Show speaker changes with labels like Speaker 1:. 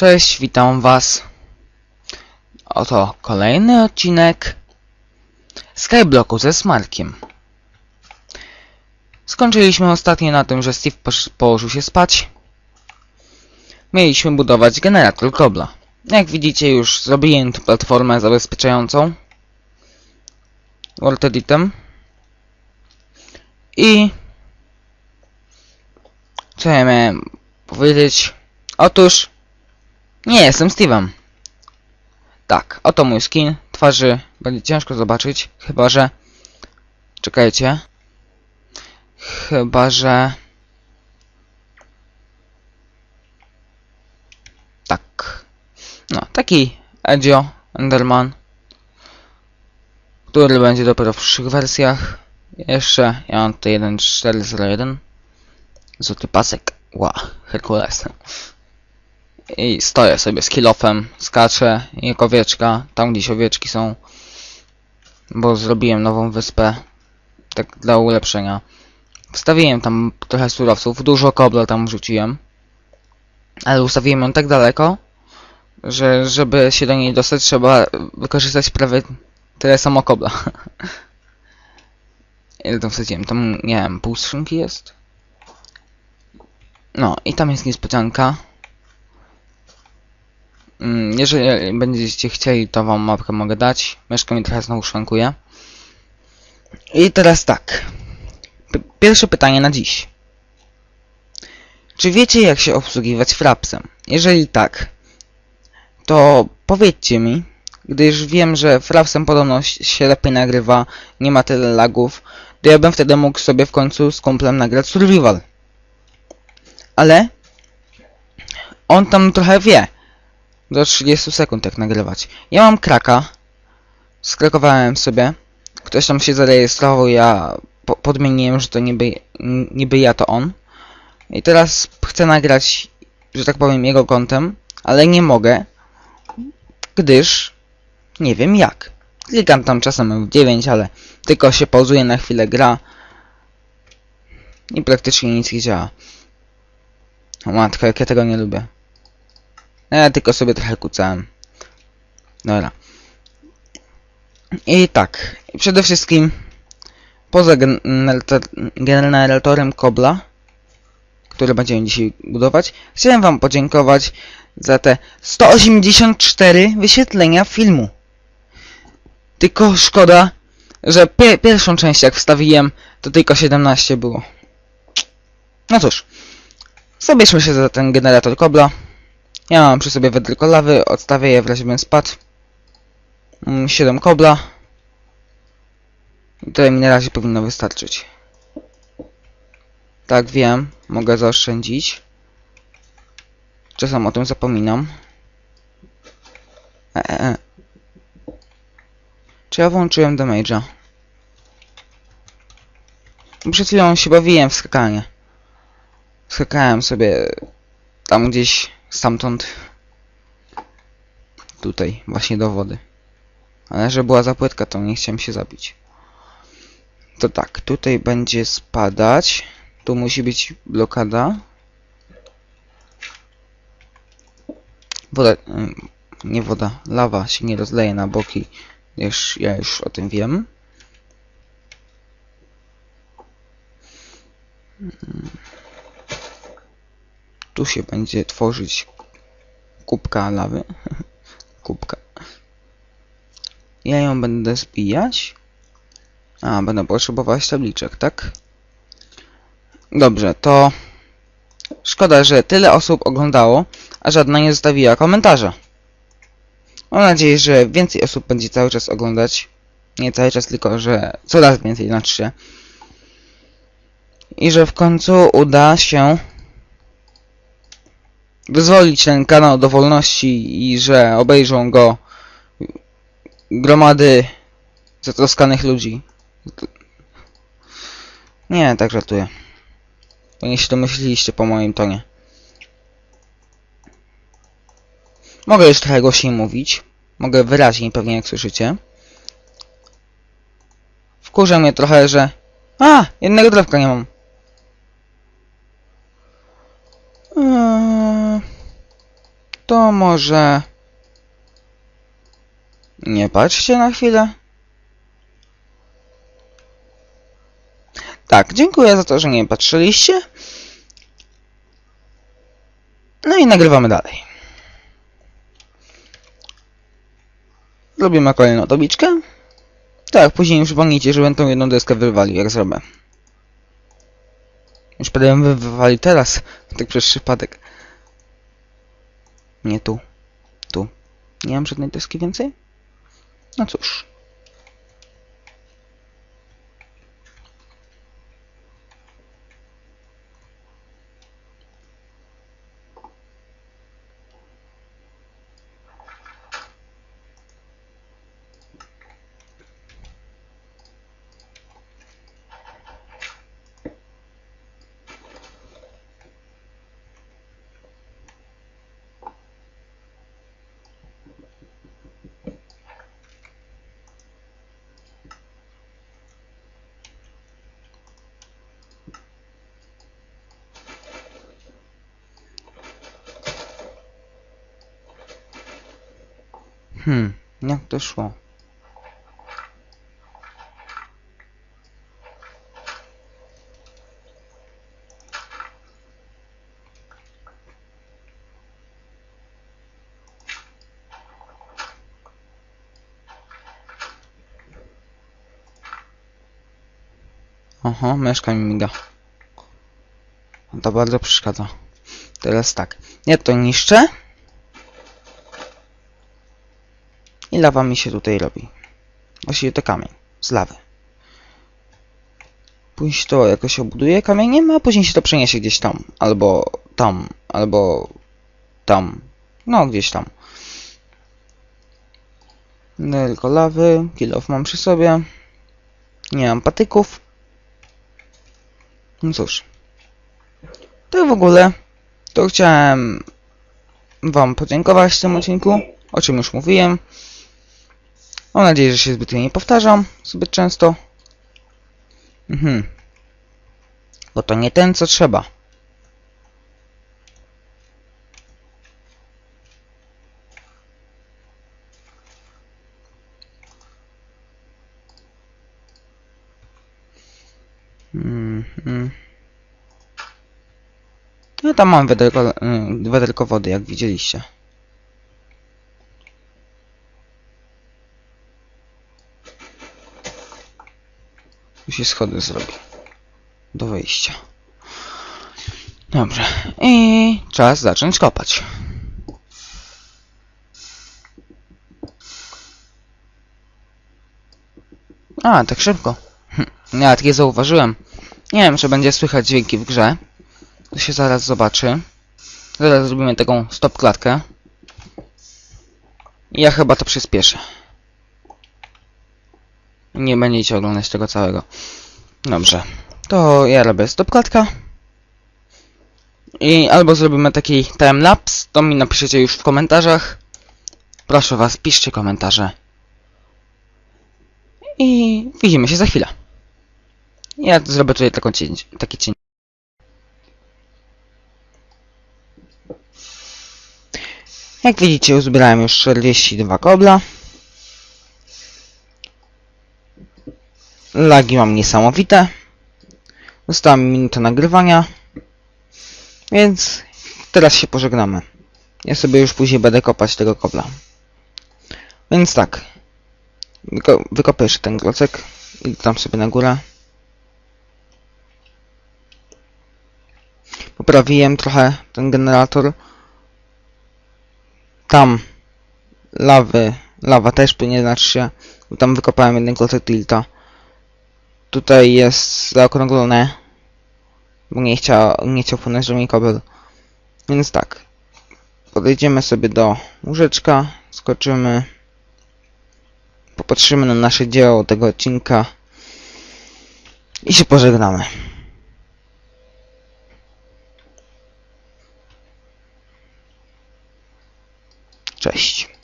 Speaker 1: Cześć, witam was. Oto kolejny odcinek Skyblocku ze Smarkiem. Skończyliśmy ostatnio na tym, że Steve położył się spać. Mieliśmy budować generator kobla. Jak widzicie już zrobiłem platformę zabezpieczającą Word Editem. I co ja miałem powiedzieć? Otóż nie jestem Steve'em. Tak, oto mój skin. Twarzy będzie ciężko zobaczyć, chyba że... Czekajcie. Chyba że... Tak. No, taki Edzio Enderman. Który będzie dopiero w przyszłych wersjach. Jeszcze, ja mam tutaj 1.4.0.1. Złoty pasek. Ła, Herkules. I stoję sobie z kilofem, skaczę jak owieczka, tam gdzieś owieczki są. Bo zrobiłem nową wyspę, tak dla ulepszenia. Wstawiłem tam trochę surowców, dużo kobla tam rzuciłem. Ale ustawiłem ją tak daleko, że żeby się do niej dostać trzeba wykorzystać prawie tyle samo kobla. Ile tam wsadziłem? Tam, nie wiem, pół jest? No, i tam jest niespodzianka. Mm, Jeżeli będziecie chcieli, to wam mapkę mogę dać. Myszka mi trochę znowu szwankuje. I teraz tak. Pierwsze pytanie na dziś. Czy wiecie jak się obsługiwać frapsem? Jeżeli tak, to powiedzcie mi, gdyż wiem, że frapsem podobno się lepiej nagrywa, nie ma tyle lagów, to ja bym wtedy mógł sobie w końcu z kumplem nagrać survival. Ale on tam trochę wie do 30 sekund jak nagrywać. Ja mam kraka. Skrakowałem sobie. Ktoś tam się zarejestrował, ja po podmieniłem, że to niby, niby ja to on. I teraz chcę nagrać, że tak powiem, jego kontem, ale nie mogę, gdyż nie wiem jak. Klikam tam czasem w 9, ale tylko się pauzuje na chwilę gra i praktycznie nic nie działa. O matko, jak ja tego nie lubię. No Ja tylko sobie trochę kucałem. Dobra. I tak. Przede wszystkim poza generator- generatorem kobla, który będziemy dzisiaj budować, chciałem wam podziękować za te 184 wyświetlenia filmu. Tylko szkoda, że pie pierwszą część jak wstawiłem, to tylko 17 było. No cóż. Zabierzmy się za ten generator kobla. Ja mam przy sobie wędrko lawy, odstawię je w razie bym spadł. Mm, 7 kobla. I tyle mi na razie powinno wystarczyć. Tak, wiem, mogę zaoszczędzić. Czasem o tym zapominam. E, e, e. Czy ja włączyłem damage'a? Przed chwilą się bawiłem w skakanie. Skakałem sobie tam gdzieś stamtąd tutaj właśnie do wody. Ale że była zapłytka, to nie chciałem się zabić. To tak, tutaj będzie spadać. Tu musi być blokada. Woda, ym, nie woda, lawa się nie rozleje na boki. Już, ja już o tym wiem. Się będzie tworzyć kubka lawy. kubka. Ja ją będę zbijać. A, będę potrzebować tabliczek, tak? Dobrze, to... Szkoda, że tyle osób oglądało, a żadna nie zostawiła komentarza. Mam nadzieję, że więcej osób będzie cały czas oglądać. Nie cały czas, tylko że coraz więcej, znaczy się. I że w końcu uda się wyzwolić ten kanał do wolności i że obejrzą go gromady zatroskanych ludzi. Nie, tak żartuję. Pewnie się domyśliliście po moim tonie. Mogę już trochę głośniej mówić. Mogę wyraźniej pewnie jak słyszycie. Wkurza mnie trochę, że... A! Jednego drewka nie mam. Eee... to może... Nie patrzcie na chwilę. Tak, dziękuję za to, że nie patrzyliście. No i nagrywamy dalej. Robimy kolejną tabliczkę. Tak, później przypomnijcie, że będę tą jedną deskę wywalił, jak zrobię. Już będę wy- wywalił teraz, tak przez przypadek. Nie tu. Tu. Nie mam żadnej deski więcej? No cóż. Hmm, jak to szło? Oho, myszka mi miga. To bardzo przeszkadza. Teraz tak. Ja to niszczę. I lawa mi się tutaj robi. Właściwie to kamień. Z lawy. Później to jakoś obuduje kamieniem, a później się to przeniesie gdzieś tam. Albo tam. Albo tam. No, gdzieś tam. No, Tylko lawy. Kilof mam przy sobie. Nie mam patyków. No cóż. To w ogóle to chciałem wam podziękować w tym odcinku, o czym już mówiłem. Mam nadzieję, że się zbytnio nie powtarzam zbyt często. Mhm. Bo to nie ten, co trzeba. Mhm. Ja tam mam wiaderko, y, wiaderko wody, jak widzieliście. Tu się schody zrobi. Do wejścia. Dobrze. I czas zacząć kopać. A, tak szybko. Hm, Ja takie zauważyłem. Nie wiem, czy będzie słychać dźwięki w grze. To się zaraz zobaczy. Zaraz zrobimy taką stop klatkę. Ja chyba to przyspieszę. Nie będziecie oglądać tego całego. Dobrze. To ja robię stop klatka. I albo zrobimy taki timelapse, to mi napiszecie już w komentarzach. Proszę was, piszcie komentarze. I widzimy się za chwilę. Ja zrobię tutaj taką cień, taki cień. Jak widzicie, uzbierałem już 42 kobla. Lagi mam niesamowite. Została mi minuta nagrywania. Więc teraz się pożegnamy. Ja sobie już później będę kopać tego kobla. Więc tak. Wyko wykopię jeszcze ten klocek i tam sobie na górę. Poprawiłem trochę ten generator. Tam lawy, lawa też płynie, znaczy się, tam wykopałem jeden klocek tilta. Tutaj jest zaokrąglone, bo nie chciał, nie chciał płynąć mnie kabel. Więc tak, podejdziemy sobie do łóżeczka, skoczymy, popatrzymy na nasze dzieło tego odcinka i się pożegnamy. Cześć.